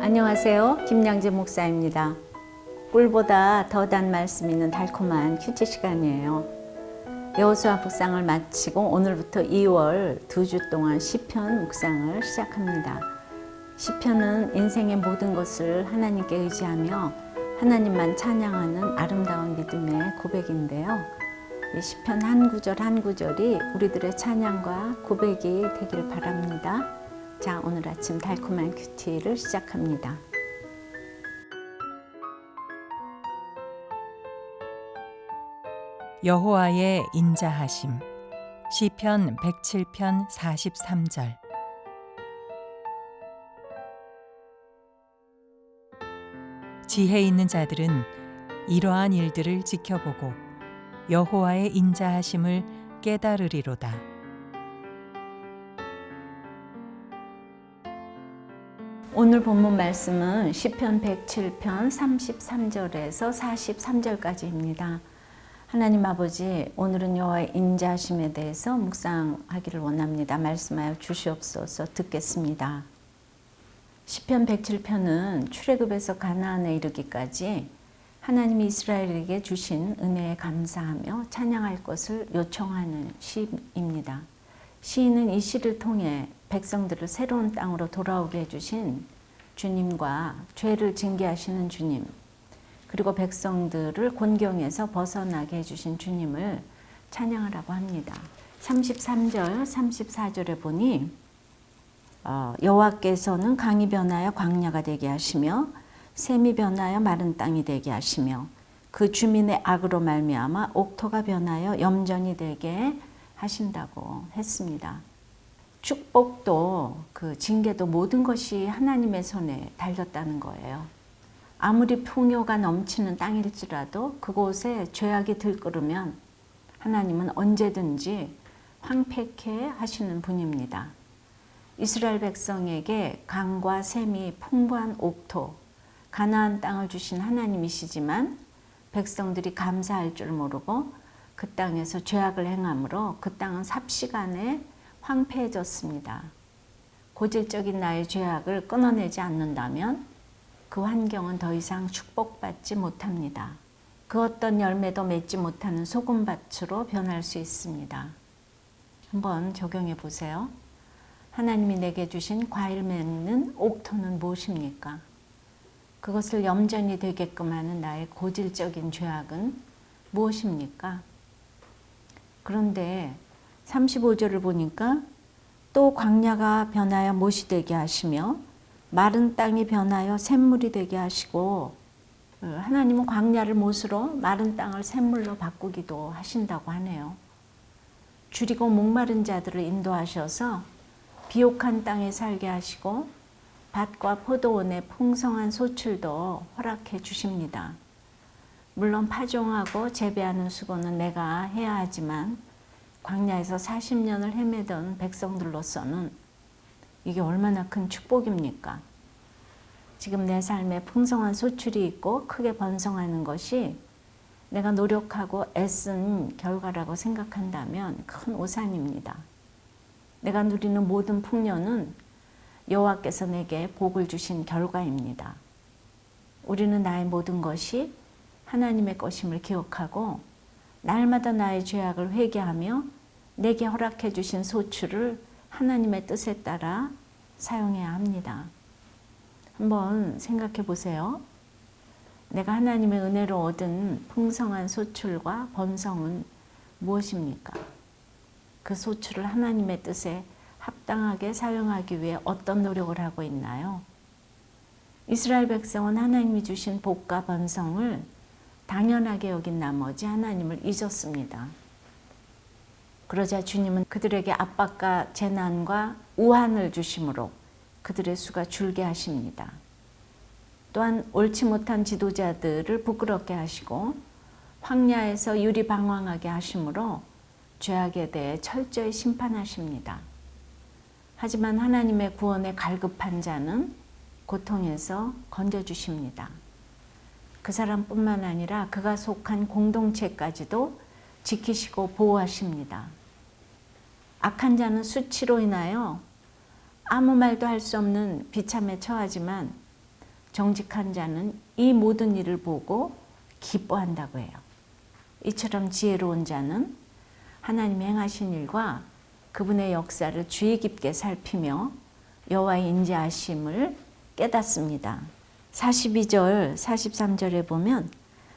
안녕하세요. 김양재 목사입니다. 꿀보다 더 단 말씀 있는 달콤한 큐티 시간이에요. 여호수아 묵상을 마치고 오늘부터 2월 두 주 동안 시편 묵상을 시작합니다. 시편은 인생의 모든 것을 하나님께 의지하며 하나님만 찬양하는 아름다운 믿음의 고백인데요. 이 시편 한 구절 한 구절이 우리들의 찬양과 고백이 되길 바랍니다. 자, 오늘 아침 달콤한 큐티를 시작합니다. 여호와의 인자하심 시편 107편 43절 지혜 있는 자들은 이러한 일들을 지켜보고 여호와의 인자하심을 깨달으리로다. 오늘 본문 말씀은 시편 107편 33절에서 43절까지입니다. 하나님 아버지, 오늘은 여호와의 인자하심에 대해서 묵상하기를 원합니다. 말씀하여 주시옵소서 듣겠습니다. 시편 107편은 출애굽에서 가나안에 이르기까지 하나님이 이스라엘에게 주신 은혜에 감사하며 찬양할 것을 요청하는 시입니다. 시인은 이 시를 통해 백성들을 새로운 땅으로 돌아오게 해주신 주님과 죄를 징계하시는 주님, 그리고 백성들을 곤경에서 벗어나게 해주신 주님을 찬양하라고 합니다. 33절, 34절에 보니 어, 여호와께서는 강이 변하여 광야가 되게 하시며 샘이 변하여 마른 땅이 되게 하시며 그 주민의 악으로 말미암아 옥토가 변하여 염전이 되게 하신다고 했습니다. 축복도 그 징계도 모든 것이 하나님의 손에 달렸다는 거예요. 아무리 풍요가 넘치는 땅일지라도 그곳에 죄악이 들끓으면 하나님은 언제든지 황폐케 하시는 분입니다. 이스라엘 백성에게 강과 샘이 풍부한 옥토, 가나안 땅을 주신 하나님이시지만 백성들이 감사할 줄 모르고 그 땅에서 죄악을 행함으로 그 땅은 삽시간에 황폐해졌습니다. 고질적인 나의 죄악을 끊어내지 않는다면 그 환경은 더 이상 축복받지 못합니다. 그 어떤 열매도 맺지 못하는 소금밭으로 변할 수 있습니다. 한번 적용해 보세요. 하나님이 내게 주신 과일 맺는 옥토는 무엇입니까? 그것을 염전이 되게끔 하는 나의 고질적인 죄악은 무엇입니까? 그런데 35절을 보니까 또 광야가 변하여 못이 되게 하시며 마른 땅이 변하여 샘물이 되게 하시고 어, 하나님은 광야를 못으로 마른 땅을 샘물로 바꾸기도 하신다고 하네요. 줄이고 목마른 자들을 인도하셔서 비옥한 땅에 살게 하시고 밭과 포도원의 풍성한 소출도 허락해 주십니다. 물론 파종하고 재배하는 수고는 내가 해야 하지만 광야에서 40년을 헤매던 백성들로서는 이게 얼마나 큰 축복입니까? 지금 내 삶에 풍성한 소출이 있고 크게 번성하는 것이 내가 노력하고 애쓴 결과라고 생각한다면 큰 오산입니다. 내가 누리는 모든 풍년은 여호와께서 내게 복을 주신 결과입니다. 우리는 나의 모든 것이 하나님의 것임을 기억하고 날마다 나의 죄악을 회개하며 내게 허락해 주신 소출을 하나님의 뜻에 따라 사용해야 합니다. 한번 생각해 보세요. 내가 하나님의 은혜로 얻은 풍성한 소출과 번성은 무엇입니까? 그 소출을 하나님의 뜻에 합당하게 사용하기 위해 어떤 노력을 하고 있나요? 이스라엘 백성은 하나님이 주신 복과 번성을 당연하게 여긴 나머지 하나님을 잊었습니다. 그러자 주님은 그들에게 압박과 재난과 우한을 주심으로 그들의 수가 줄게 하십니다. 또한 옳지 못한 지도자들을 부끄럽게 하시고 황야에서 유리방황하게 하심으로 죄악에 대해 철저히 심판하십니다. 하지만 하나님의 구원에 갈급한 자는 고통에서 건져주십니다. 그 사람뿐만 아니라 그가 속한 공동체까지도 지키시고 보호하십니다. 악한 자는 수치로 인하여 아무 말도 할 수 없는 비참에 처하지만 정직한 자는 이 모든 일을 보고 기뻐한다고 해요. 이처럼 지혜로운 자는 하나님의 행하신 일과 그분의 역사를 주의 깊게 살피며 여호와의 인자하심을 깨닫습니다. 42절, 43절에 보면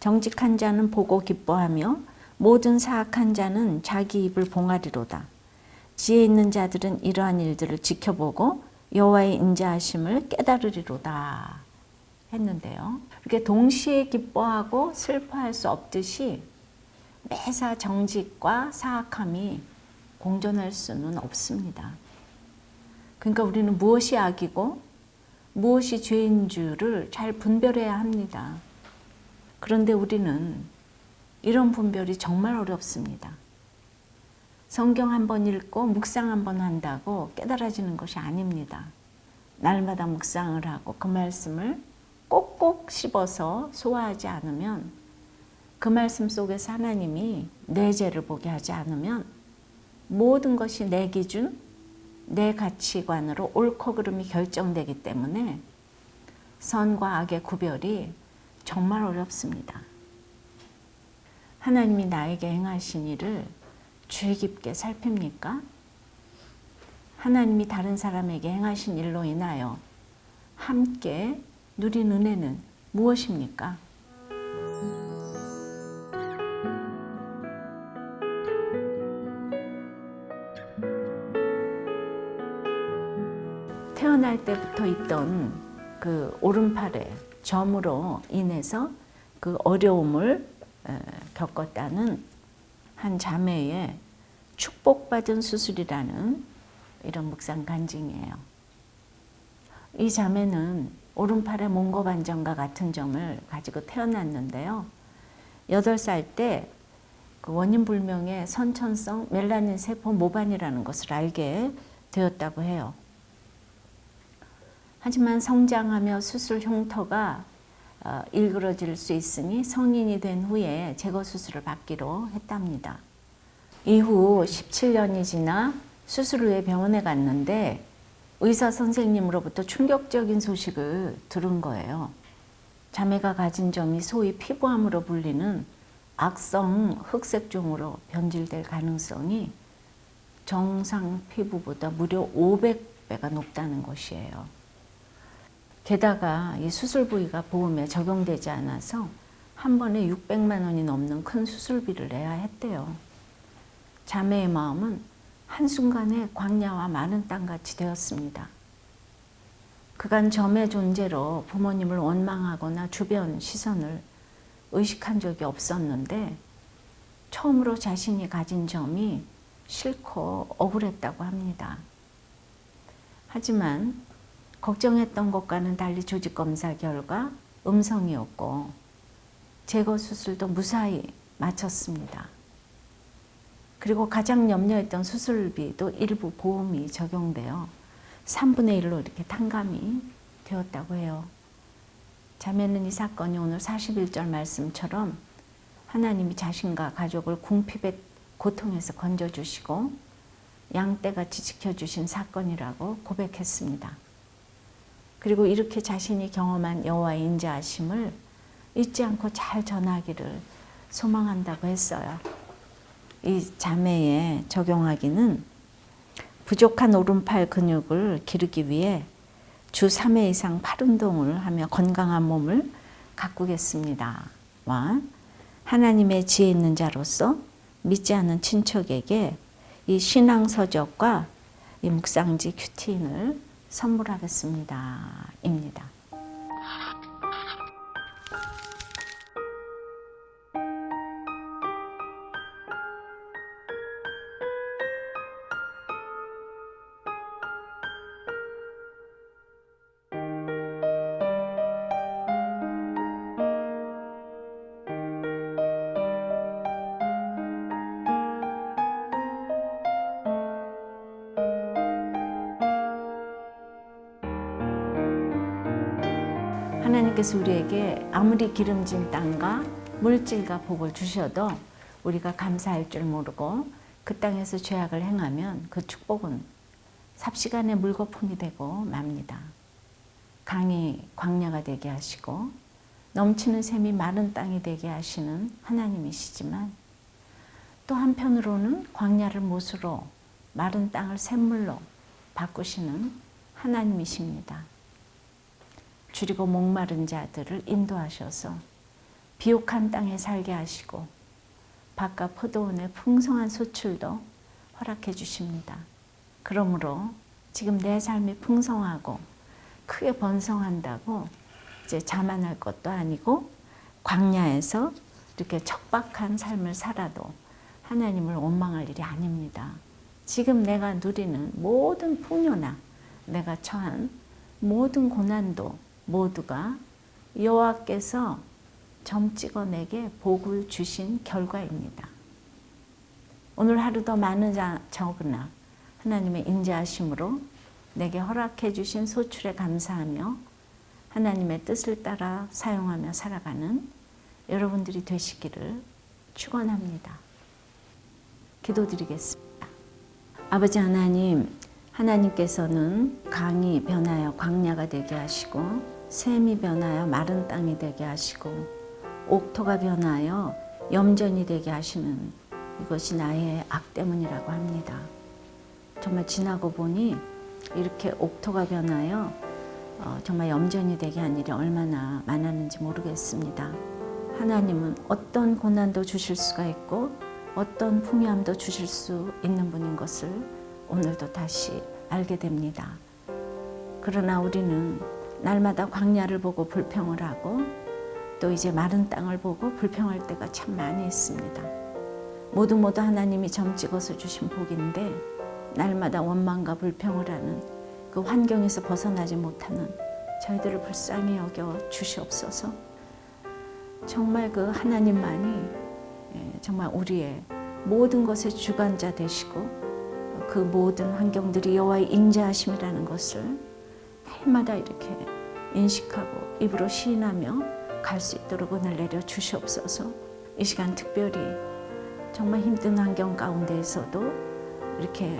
정직한 자는 보고 기뻐하며 모든 사악한 자는 자기 입을 봉하리로다. 지혜 있는 자들은 이러한 일들을 지켜보고 여호와의 인자하심을 깨달으리로다 했는데요. 이렇게 동시에 기뻐하고 슬퍼할 수 없듯이 매사 정직과 사악함이 공존할 수는 없습니다. 그러니까 우리는 무엇이 악이고 무엇이 죄인 줄을 잘 분별해야 합니다. 그런데 우리는 이런 분별이 정말 어렵습니다. 성경 한 번 읽고 묵상 한 번 한다고 깨달아지는 것이 아닙니다. 날마다 묵상을 하고 그 말씀을 꼭꼭 씹어서 소화하지 않으면 그 말씀 속에서 하나님이 내 죄를 보게 하지 않으면 모든 것이 내 기준, 내 가치관으로 옳고 그름이 결정되기 때문에 선과 악의 구별이 정말 어렵습니다. 하나님이 나에게 행하신 일을 주의 깊게 살핍니까? 하나님이 다른 사람에게 행하신 일로 인하여 함께 누린 은혜는 무엇입니까? 태어날 때부터 있던 그 오른팔에 점으로 인해서 그 어려움을 에, 겪었다는 한 자매의 축복받은 수술이라는 이런 묵상 간증이에요. 이 자매는 오른팔에 몽고 반점과 같은 점을 가지고 태어났는데요. 8살 때 그 원인 불명의 선천성 멜라닌 세포 모반이라는 것을 알게 되었다고 해요. 하지만 성장하며 수술 흉터가 어, 일그러질 수 있으니 성인이 된 후에 제거 수술을 받기로 했답니다. 이후 17년이 지나 수술 후에 병원에 갔는데 의사 선생님으로부터 충격적인 소식을 들은 거예요. 자매가 가진 점이 소위 피부암으로 불리는 악성 흑색종으로 변질될 가능성이 정상 피부보다 무려 500배가 높다는 것이에요. 게다가 이 수술 부위가 보험에 적용되지 않아서 한 번에 600만 원이 넘는 큰 수술비를 내야 했대요. 자매의 마음은 한순간에 광야와 많은 땅같이 되었습니다. 그간 점의 존재로 부모님을 원망하거나 주변 시선을 의식한 적이 없었는데 처음으로 자신이 가진 점이 싫고 억울했다고 합니다. 하지만 걱정했던 것과는 달리 조직 검사 결과 음성이었고 제거 수술도 무사히 마쳤습니다. 그리고 가장 염려했던 수술비도 일부 보험이 적용되어 3분의 1로 이렇게 탕감이 되었다고 해요. 자매는 이 사건이 오늘 41절 말씀처럼 하나님이 자신과 가족을 궁핍의 고통에서 건져주시고 양떼같이 지켜주신 사건이라고 고백했습니다. 그리고 이렇게 자신이 경험한 여호와의 인자하심을 잊지 않고 잘 전하기를 소망한다고 했어요. 이 자매에 적용하기는 부족한 오른팔 근육을 기르기 위해 주 3회 이상 팔 운동을 하며 건강한 몸을 가꾸겠습니다. 와 하나님의 지혜 있는 자로서 믿지 않는 친척에게 이 신앙 서적과 이 묵상지 큐틴을 선물하겠습니다. 입니다. 하나님께서 우리에게 아무리 기름진 땅과 물질과 복을 주셔도 우리가 감사할 줄 모르고 그 땅에서 죄악을 행하면 그 축복은 삽시간에 물거품이 되고 맙니다. 강이 광야가 되게 하시고 넘치는 샘이 마른 땅이 되게 하시는 하나님이시지만 또 한편으로는 광야를 못으로 마른 땅을 샘물로 바꾸시는 하나님이십니다. 줄이고 목마른 자들을 인도하셔서 비옥한 땅에 살게 하시고 바깥 포도원의 풍성한 소출도 허락해 주십니다. 그러므로 지금 내 삶이 풍성하고 크게 번성한다고 이제 자만할 것도 아니고 광야에서 이렇게 척박한 삶을 살아도 하나님을 원망할 일이 아닙니다. 지금 내가 누리는 모든 풍요나 내가 처한 모든 고난도 모두가 여호와께서 점 찍어 내게 복을 주신 결과입니다. 오늘 하루도 많으나 적으나 하나님의 인자하심으로 내게 허락해 주신 소출에 감사하며 하나님의 뜻을 따라 사용하며 살아가는 여러분들이 되시기를 축원합니다. 기도드리겠습니다. 아버지 하나님, 하나님께서는 강이 변하여 광야가 되게 하시고 샘이 변하여 마른 땅이 되게 하시고 옥토가 변하여 염전이 되게 하시는 이것이 나의 악 때문이라고 합니다. 정말 지나고 보니 이렇게 옥토가 변하여 어, 정말 염전이 되게 한 일이 얼마나 많았는지 모르겠습니다. 하나님은 어떤 고난도 주실 수가 있고 어떤 풍요함도 주실 수 있는 분인 것을 오늘도 다시 알게 됩니다. 그러나 우리는 날마다 광야를 보고 불평을 하고 또 이제 마른 땅을 보고 불평할 때가 참 많이 있습니다. 모두 모두 하나님이 점 찍어서 주신 복인데 날마다 원망과 불평을 하는 그 환경에서 벗어나지 못하는 저희들을 불쌍히 여겨 주시옵소서. 정말 그 하나님만이 예, 정말 우리의 모든 것의 주관자 되시고 그 모든 환경들이 여호와의 인자하심이라는 것을 날마다 이렇게 인식하고 입으로 시인하며 갈 수 있도록 은혜를 내려 주시옵소서. 이 시간 특별히 정말 힘든 환경 가운데에서도 이렇게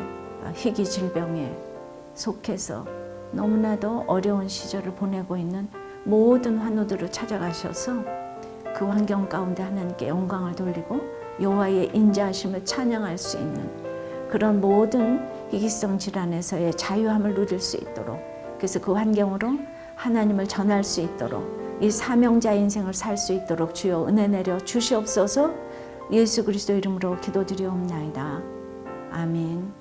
희귀 질병에 속해서 너무나도 어려운 시절을 보내고 있는 모든 환우들을 찾아가셔서 그 환경 가운데 하나님께 영광을 돌리고 여호와의 인자하심을 찬양할 수 있는 그런 모든 희귀성 질환에서의 자유함을 누릴 수 있도록 그래서 그 환경으로 하나님을 전할 수 있도록 이 사명자 인생을 살 수 있도록 주여 은혜 내려 주시옵소서 예수 그리스도 이름으로 기도드리옵나이다. 아멘.